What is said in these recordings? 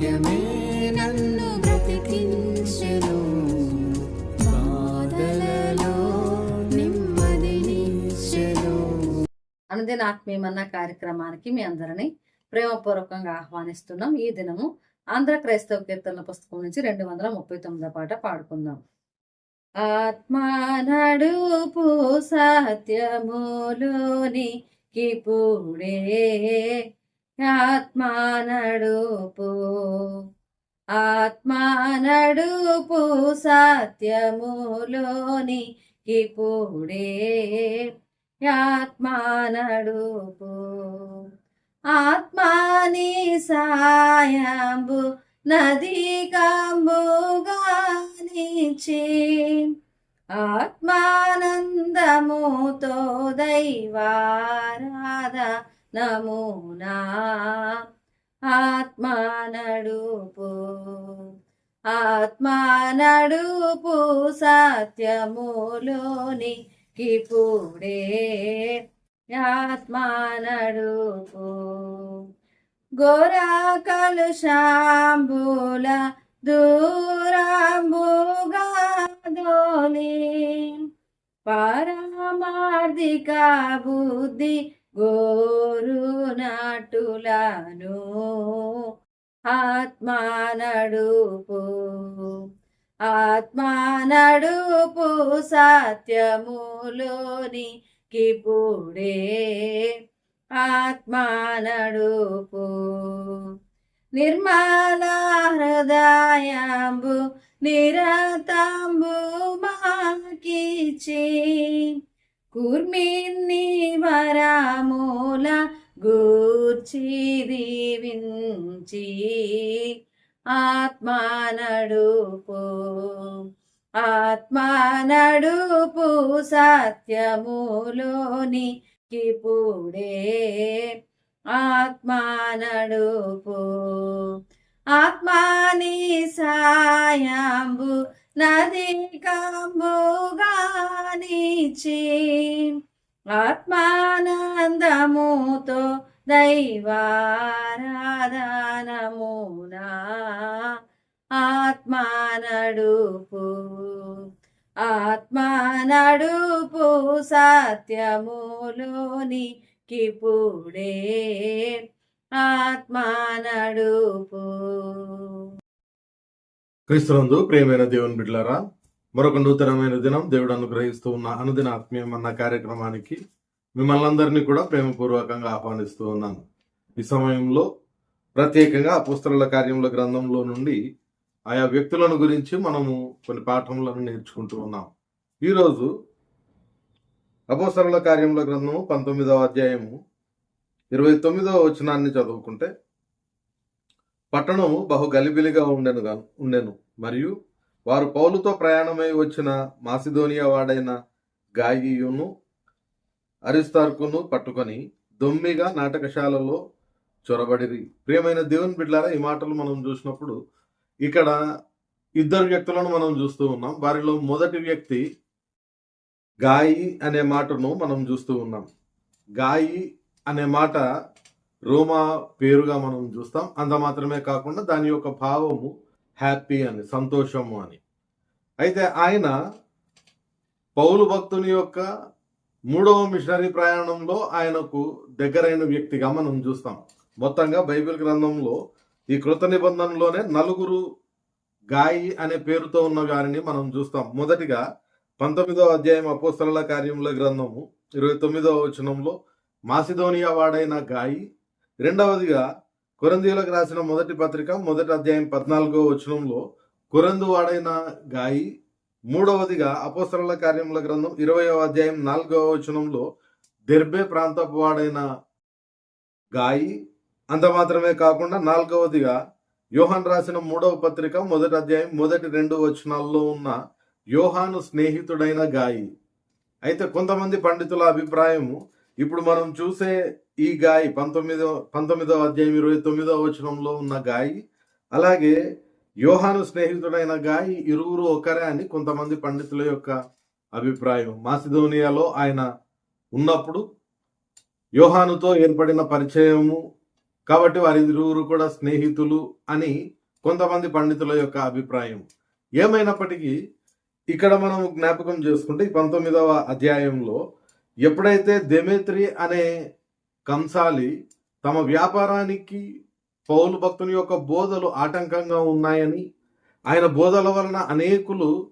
వాక్యమే నన్ను బ్రతికించెను. బాధలలో నెమ్మదినిచ్చెను అనుదిన ఆత్మీయమన్న కార్యక్రమానికి మీ అందరినీ ప్రేమపూర్వకంగా ఆహ్వానిస్తున్నాం. ఈ దినము ఆంధ్ర క్రైస్తవ కీర్తనల పుస్తకం నుంచి రెండు వందల ముప్పై తొమ్మిదో పాట పాడుకుందాం. ఆత్మా నడుపు సత్యములోని కిపుడే ఆత్మా నడుపు ఆత్మా నడుపు సత్యములోని కిపుడే ఆత్మా నడుపు ఆత్మాని సాయంబు నది కంబుగానిచి ఆత్మానందముతో దైవారాధ నమూనా ఆత్మా నడుపు. ఆత్మా నడుపు సత్యములోని కిపుడే ఆత్మా నడుపు. గోరా కలుషాంబుల దూరాంబుగా దోలి పరమార్థిక బుద్ధి గోరు నటులను ఆత్మానడుపు సత్యములోని కిపుడే ఆత్మానడుపు నిర్మల హృదయాంబు నిరతంబు మాకిచి కూర్మిన్ని వరమూల గూర్చి దీవించి ఆత్మానడుపు ఆత్మానడుపు సత్యములోని కిపుడే. ఆత్మానడుపు ఆత్మాని సాయాంబు నది కంబుగానిచి ఆత్మానందముతో దైవారాధనమునా ఆత్మానడుపు ఆత్మానడుపు ఆత్మా నడుపు సత్యములోని కిపుడే ఆత్మా క్రీస్తునందు ప్రియమైన దేవుని బిడ్డలారా మరొక నూతనమైన దినం దేవుడు అనుగ్రహిస్తూ ఉన్న అనుదిన ఆత్మీయం అన్న కార్యక్రమానికి మిమ్మల్ని అందరినీ కూడా ప్రేమపూర్వకంగా ఆహ్వానిస్తూ ఉన్నాను. ఈ సమయంలో ప్రత్యేకంగా అపుస్తల కార్యముల గ్రంథంలో నుండి ఆయా వ్యక్తులను గురించి మనము కొన్ని పాఠములను నేర్చుకుంటూ ఉన్నాం. ఈరోజు అపోస్తల కార్యముల గ్రంథము పంతొమ్మిదవ అధ్యాయము ఇరవై తొమ్మిదవ వచనాన్ని చదువుకుంటే పట్టణము బహు గలిబిలిగా ఉండెను ఉండెను. మరియు వారు పౌలుతో ప్రయాణమై వచ్చిన మాసిదోనియా వాడైన గాయియును అరిస్తార్కును పట్టుకొని దొమ్మిగా నాటకశాలలో చొరబడిరి. ప్రియమైన దేవుని బిడ్డారా ఈ మాటలు మనం చూసినప్పుడు ఇక్కడ ఇద్దరు వ్యక్తులను మనం చూస్తూ ఉన్నాం. వారిలో మొదటి వ్యక్తి గాయి అనే మాటను మనం చూస్తూ ఉన్నాం. గాయి అనే మాట రోమా పేరుగా మనం చూస్తాం. అంత మాత్రమే కాకుండా దాని యొక్క భావము హ్యాపీ అని సంతోషము అని. అయితే ఆయన పౌలు భక్తుని యొక్క మూడవ మిషనరీ ప్రయాణంలో ఆయనకు దగ్గరైన వ్యక్తిగా మనం చూస్తాం. మొత్తంగా బైబిల్ గ్రంథంలో ఈ కృత నిబంధనలోనే నలుగురు గాయి అనే పేరుతో ఉన్న వారిని మనం చూస్తాం. మొదటిగా పంతొమ్మిదవ అధ్యాయం అపోస్తల కార్యముల గ్రంథము ఇరవై తొమ్మిదవ వచనంలో మాసిదోనియా వాడైన గాయి రెండవదిగా కొరందీలకు రాసిన మొదటి పత్రిక మొదటి అధ్యాయం పద్నాలుగో వచనంలో కొరందు వాడైన గాయి. మూడవదిగా అపోస్తల కార్యముల గ్రంథం ఇరవయో అధ్యాయం నాలుగవ వచనంలో దెర్బే ప్రాంతపు వాడైన గాయి. అంత మాత్రమే కాకుండా నాలుగవదిగా యోహాన్ రాసిన మూడవ పత్రిక మొదటి అధ్యాయం మొదటి రెండు వచనాల్లో ఉన్న యోహాను స్నేహితుడైన గాయి. అయితే కొంతమంది పండితుల అభిప్రాయము ఇప్పుడు మనం చూసే ఈ గాయ పంతొమ్మిదో పంతొమ్మిదవ అధ్యాయం ఇరవై తొమ్మిదవ వచనంలో ఉన్న గాయి అలాగే యోహాను స్నేహితుడైన గాయ ఇరువురు ఒకరే అని కొంతమంది పండితుల యొక్క అభిప్రాయం. మాసిదోనియాలో ఆయన ఉన్నప్పుడు యోహానుతో ఏర్పడిన పరిచయము కాబట్టి వారిరువురు కూడా స్నేహితులు అని కొంతమంది పండితుల యొక్క అభిప్రాయం. ఏమైనప్పటికీ ఇక్కడ మనం జ్ఞాపకం చేసుకుంటే ఈ పంతొమ్మిదవ అధ్యాయంలో ఎప్పుడైతే దెమేత్రి అనే కంసాలి తమ వ్యాపారానికి పౌలు భక్తుని యొక్క బోధలు ఆటంకంగా ఉన్నాయని ఆయన బోధల వలన అనేకులు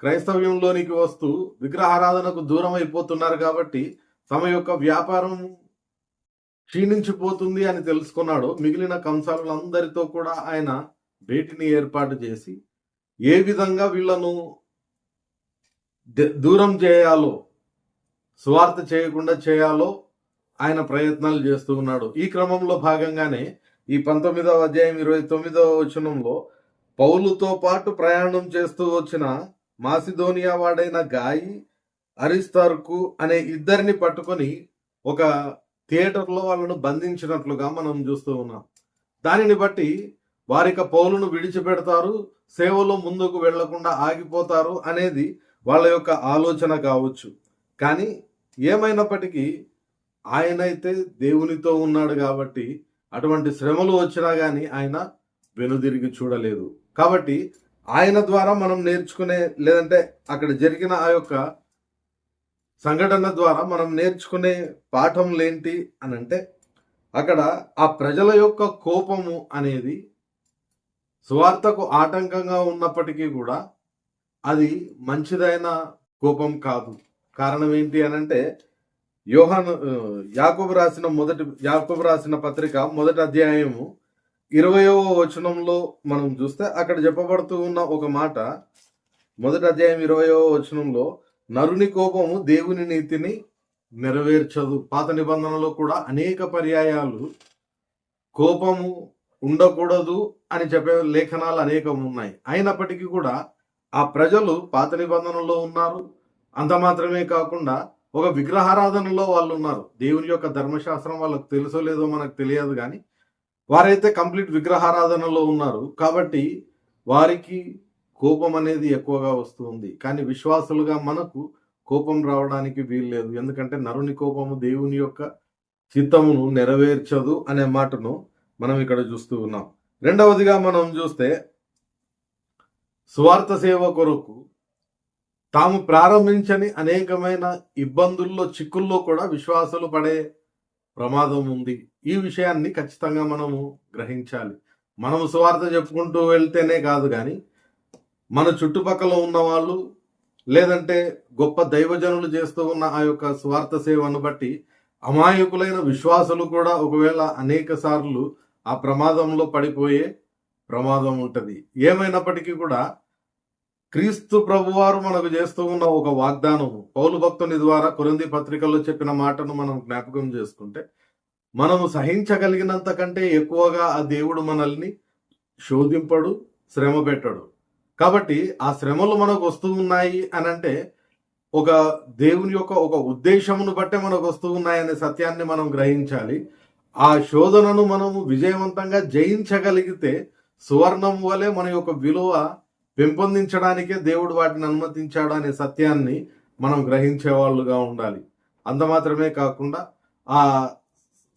క్రైస్తవ్యంలోనికి వస్తూ విగ్రహారాధనకు దూరం అయిపోతున్నారు కాబట్టి తమ యొక్క వ్యాపారం క్షీణించిపోతుంది అని తెలుసుకున్నాడు. మిగిలిన కంసాలందరితో కూడా ఆయన భేటీని ఏర్పాటు చేసి ఏ విధంగా వీళ్ళను దూరం చేయాలో స్వార్థ చేయకుండా చేయాలో ఆయన ప్రయత్నాలు చేస్తూ ఉన్నాడు. ఈ క్రమంలో భాగంగానే ఈ పంతొమ్మిదవ అధ్యాయం ఇరవై తొమ్మిదవ వచనంలో పౌలుతో పాటు ప్రయాణం చేస్తూ వచ్చిన మాసిదోనియా వాడైన గాయి అరిస్తార్కు అనే ఇద్దరిని పట్టుకొని ఒక థియేటర్లో వాళ్ళను బంధించినట్లుగా మనం చూస్తూ ఉన్నాం. దానిని బట్టి వారిక పౌలును విడిచిపెడతారు సేవలో ముందుకు వెళ్ళకుండా ఆగిపోతారు అనేది వాళ్ళ యొక్క ఆలోచన కావచ్చు. కానీ ఏమైనప్పటికీ ఆయనైతే దేవునితో ఉన్నాడు కాబట్టి అటువంటి శ్రమలు వచ్చినా కానీ ఆయన వెనుదిరిగి చూడలేదు. కాబట్టి ఆయన ద్వారా మనం నేర్చుకునే లేదంటే అక్కడ జరిగిన ఆ యొక్క సంఘటన ద్వారా మనం నేర్చుకునే పాఠంలేంటి అని అంటే అక్కడ ఆ ప్రజల యొక్క కోపము అనేది సువార్తకు ఆటంకంగా ఉన్నప్పటికీ కూడా అది మంచిదైన కోపం కాదు. కారణం ఏంటి అని అంటే యోహాను ఆ, యాకోబు రాసిన మొదటి యాకోబు రాసిన పత్రిక మొదటి అధ్యాయము ఇరవయవ వచనంలో మనం చూస్తే అక్కడ చెప్పబడుతూ ఉన్న ఒక మాట మొదటి అధ్యాయం ఇరవయవ వచనంలో నరుని కోపము దేవుని నీతిని నెరవేర్చదు. పాత నిబంధనలో కూడా అనేక పర్యాయాలు కోపము ఉండకూడదు అని చెప్పే లేఖనాలు అనేకం ఉన్నాయి అయినప్పటికీ కూడా ఆ ప్రజలు పాత నిబంధనలో ఉన్నారు అంత మాత్రమే కాకుండా ఒక విగ్రహారాధనలో వాళ్ళు ఉన్నారు. దేవుని యొక్క ధర్మశాస్త్రం వాళ్ళకు తెలుసో లేదో మనకు తెలియదు కానీ వారైతే కంప్లీట్ విగ్రహారాధనలో ఉన్నారు. కాబట్టి వారికి కోపం అనేది ఎక్కువగా వస్తుంది కానీ విశ్వాసులుగా మనకు కోపం రావడానికి వీల్లేదు ఎందుకంటే నరుని కోపము దేవుని యొక్క చిత్తమును నెరవేర్చదు అనే మాటను మనం ఇక్కడ చూస్తూ ఉన్నాం. రెండవదిగా మనం చూస్తే స్వార్థ సేవ కొరకు తాము ప్రారంభించని అనేకమైన ఇబ్బందుల్లో చిక్కుల్లో కూడా విశ్వాసాలు పడే ప్రమాదం ఉంది. ఈ విషయాన్ని ఖచ్చితంగా మనము గ్రహించాలి. మనము సువార్త చెప్పుకుంటూ వెళ్తేనే కాదు కానీ మన చుట్టుపక్కల ఉన్న వాళ్ళు లేదంటే గొప్ప దైవజనులు చేస్తూ ఉన్న ఆ యొక్క స్వార్థ సేవను బట్టి అమాయకులైన విశ్వాసులు కూడా ఒకవేళ అనేక సార్లు ఆ ప్రమాదంలో పడిపోయే ప్రమాదం ఉంటుంది. ఏమైనప్పటికీ కూడా క్రీస్తు ప్రభువారు మనకు చేస్తూ ఉన్న ఒక వాగ్దానం పౌలు భక్తుని ద్వారా కొరింది పత్రికల్లో చెప్పిన మాటను మనం జ్ఞాపకం చేసుకుంటే మనము సహించగలిగినంత కంటే ఎక్కువగా ఆ దేవుడు మనల్ని శోధింపడు శ్రమ పెట్టడు. కాబట్టి ఆ శ్రమలు మనకు వస్తూ ఉన్నాయి అని అంటే ఒక దేవుని యొక్క ఒక ఉద్దేశమును బట్టే మనకు వస్తూ ఉన్నాయనే సత్యాన్ని మనం గ్రహించాలి. ఆ శోధనను మనము విజయవంతంగా జయించగలిగితే సువర్ణం వలె మన యొక్క విలువ పెంపొందించడానికే దేవుడు వాటిని అనుమతించాడు అనే సత్యాన్ని మనం గ్రహించే వాళ్ళుగా ఉండాలి. అంత మాత్రమే కాకుండా ఆ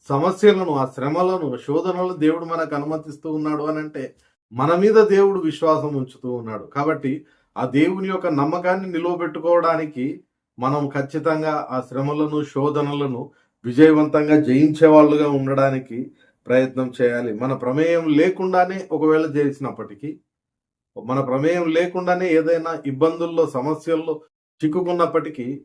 సమస్యలను ఆ శ్రమలను శోధనలు దేవుడు మనకు అనుమతిస్తూ ఉన్నాడు అని అంటే మన మీద దేవుడు విశ్వాసం ఉంచుతూ ఉన్నాడు. కాబట్టి ఆ దేవుని యొక్క నమ్మకాన్ని నిలువబెట్టుకోవడానికి మనం ఖచ్చితంగా ఆ శ్రమలను శోధనలను విజయవంతంగా జయించే వాళ్ళుగా ఉండడానికి ప్రయత్నం చేయాలి. మన ప్రమేయం లేకుండానే ఒకవేళ చేసినప్పటికీ మన ప్రమేయం లేకుండానే ఏదైనా ఇబ్బందుల్లో సమస్యల్లో చిక్కుకున్నప్పటికీ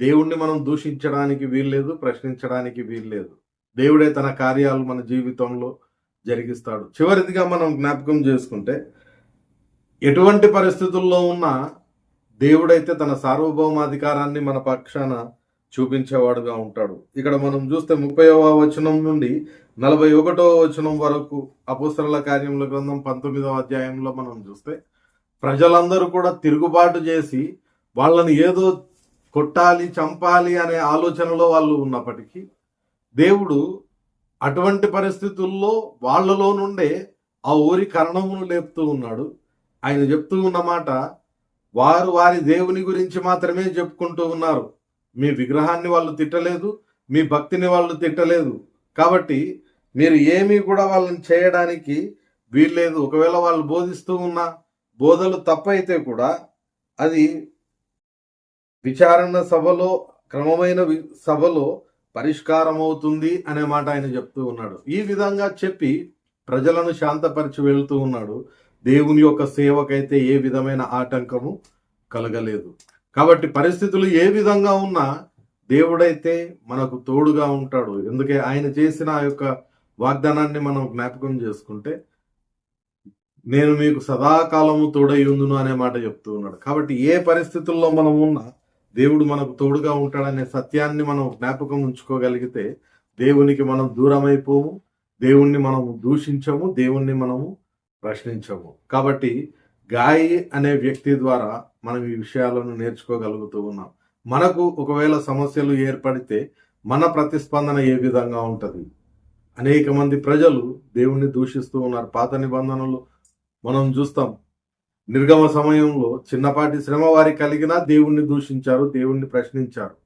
దేవుణ్ణి మనం దూషించడానికి వీల్లేదు ప్రశ్నించడానికి వీల్లేదు. దేవుడే తన కార్యాలు మన జీవితంలో జరిగిస్తాడు. చివరిదిగా మనం జ్ఞాపకం చేసుకుంటే ఎటువంటి పరిస్థితుల్లో ఉన్నా దేవుడైతే తన సార్వభౌమాధికారాన్ని మన పక్షాన చూపించేవాడుగా ఉంటాడు. ఇక్కడ మనం చూస్తే ముప్పైవ వచనం నుండి నలభై ఒకటవ వచనం వరకు అపుస్తల కార్యముల గ్రంథం పంతొమ్మిదవ అధ్యాయంలో మనం చూస్తే ప్రజలందరూ కూడా తిరుగుబాటు చేసి వాళ్ళని ఏదో కొట్టాలి చంపాలి అనే ఆలోచనలో వాళ్ళు ఉన్నప్పటికీ దేవుడు అటువంటి పరిస్థితుల్లో వాళ్ళలో నుండే ఆ ఊరి కరణమును లేపుతూ ఉన్నాడు. ఆయన చెప్తూ ఉన్న మాట వారు వారి దేవుని గురించి మాత్రమే చెప్పుకుంటూ ఉన్నారు. మీ విగ్రహాన్ని వాళ్ళు తిట్టలేదు మీ భక్తిని వాళ్ళు తిట్టలేదు. కాబట్టి మీరు ఏమీ కూడా వాళ్ళని చేయడానికి వీల్లేదు. ఒకవేళ వాళ్ళు బోధిస్తూ ఉన్న బోధలు తప్పైతే కూడా అది విచారణ సభలో క్రమమైన వి- సభలో పరిష్కారం అవుతుంది అనే మాట ఆయన చెప్తూ ఉన్నాడు. ఈ విధంగా చెప్పి ప్రజలను శాంతపరిచి వెళుతూ ఉన్నాడు. దేవుని యొక్క సేవకైతే ఏ విధమైన ఆటంకము కలగలేదు. కాబట్టి పరిస్థితులు ఏ విధంగా ఉన్నా దేవుడైతే మనకు తోడుగా ఉంటాడు. ఎందుకే ఆయన చేసిన ఆ యొక్క వాగ్దానాన్ని మనం జ్ఞాపకం చేసుకుంటే నేను మీకు సదాకాలము తోడై ఉందును అనే మాట చెప్తూ ఉన్నాడు. కాబట్టి ఏ పరిస్థితుల్లో మనం ఉన్నా దేవుడు మనకు తోడుగా ఉంటాడనే సత్యాన్ని మనం జ్ఞాపకం ఉంచుకోగలిగితే దేవునికి మనం దూరమైపోము దేవుణ్ణి మనము దూషించము దేవుణ్ణి మనము ప్రశ్నించము. కాబట్టి గాయి అనే వ్యక్తి ద్వారా మనం ఈ విషయాలను నేర్చుకోగలుగుతూ ఉన్నాం. మనకు ఒకవేళ సమస్యలు ఏర్పడితే మన ప్రతిస్పందన ఏ విధంగా ఉంటుంది? అనేక మంది ప్రజలు దేవుణ్ణి దూషిస్తూ ఉన్నారు. పాత నిబంధనలు మనం చూస్తాం. నిర్గమ సమయంలో చిన్నపాటి శ్రమ వారి కలిగినా దేవుణ్ణి దూషించారు దేవుణ్ణి ప్రశ్నించారు.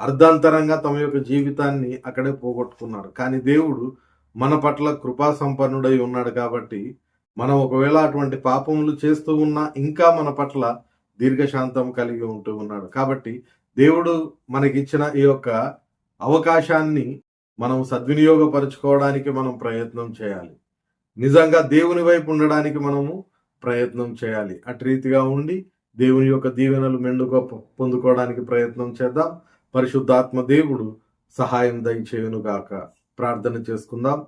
అర్ధాంతరంగా తమ యొక్క జీవితాన్ని అక్కడే పోగొట్టుకున్నారు. కానీ దేవుడు మన పట్ల కృపా సంపన్నుడై ఉన్నాడు కాబట్టి మనం ఒకవేళ అటువంటి పాపములు చేస్తూ ఉన్నా ఇంకా మన పట్ల దీర్ఘశాంతం కలిగి ఉంటూ ఉన్నాడు. కాబట్టి దేవుడు మనకిచ్చిన ఈ యొక్క అవకాశాన్ని మనం సద్వినియోగపరచుకోవడానికి మనం ప్రయత్నం చేయాలి. నిజంగా దేవుని వైపు ఉండడానికి మనము ప్రయత్నం చేయాలి. అటు రీతిగా ఉండి దేవుని యొక్క దీవెనలు మెండుగా పొందుకోవడానికి ప్రయత్నం చేద్దాం. పరిశుద్ధాత్మ దేవుడు సహాయం దయచేయునుగాక. ప్రార్థన చేసుకుందాం.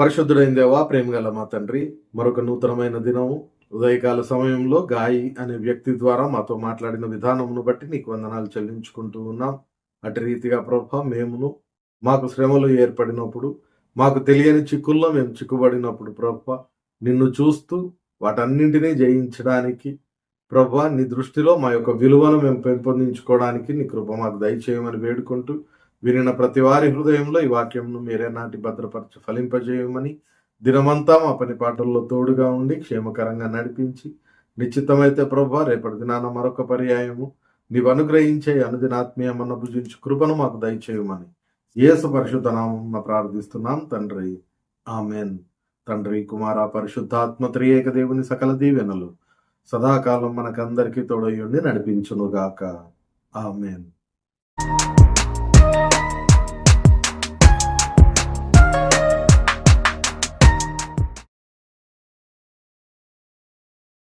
పరిశుద్ధుడైన దేవా ప్రేమగల మా తండ్రి మరొక నూతనమైన దినము. ఉదయకాల సమయంలో గాయి అనే వ్యక్తి ద్వారా మాతో మాట్లాడిన విధానమును బట్టి నీకు వందనాలు చెల్లించుకుంటూ ఉన్నాం. అటు రీతిగా ప్రభ మేమును మాకు శ్రమలు ఏర్పడినప్పుడు మాకు తెలియని చిక్కుల్లో మేము చిక్కుబడినప్పుడు ప్రభ నిన్ను చూస్తూ వాటన్నింటినీ జయించడానికి ప్రభా నీ దృష్టిలో మా యొక్క విలువను మేము పెంపొందించుకోవడానికి నీ కృప మాకు దయచేయమని వేడుకుంటూ వినిన ప్రతి వారి హృదయంలో ఈ వాక్యంను మీరే నాటి భద్రపరచి ఫలింపజేయమని దినమంతా మా పని పాటల్లో తోడుగా ఉండి క్షేమకరంగా నడిపించి నిశ్చితమైతే ప్రభా రేపటి దినాన మరొక పర్యాయము నీవు అనుగ్రహించే అనుదినాత్మీయమన్న భుజించు కృపను మాకు దయచేయమని యేసు పరిశుద్ధనామం ప్రార్థిస్తున్నాం తండ్రి. ఆమెన్. తండ్రి కుమార పరిశుద్ధాత్మ త్రియేక దేవుని సకల దీవెనలు సదాకాలం మనకందరికీ తోడయ్యుండి నడిపించునుగాక. ఆమెన్.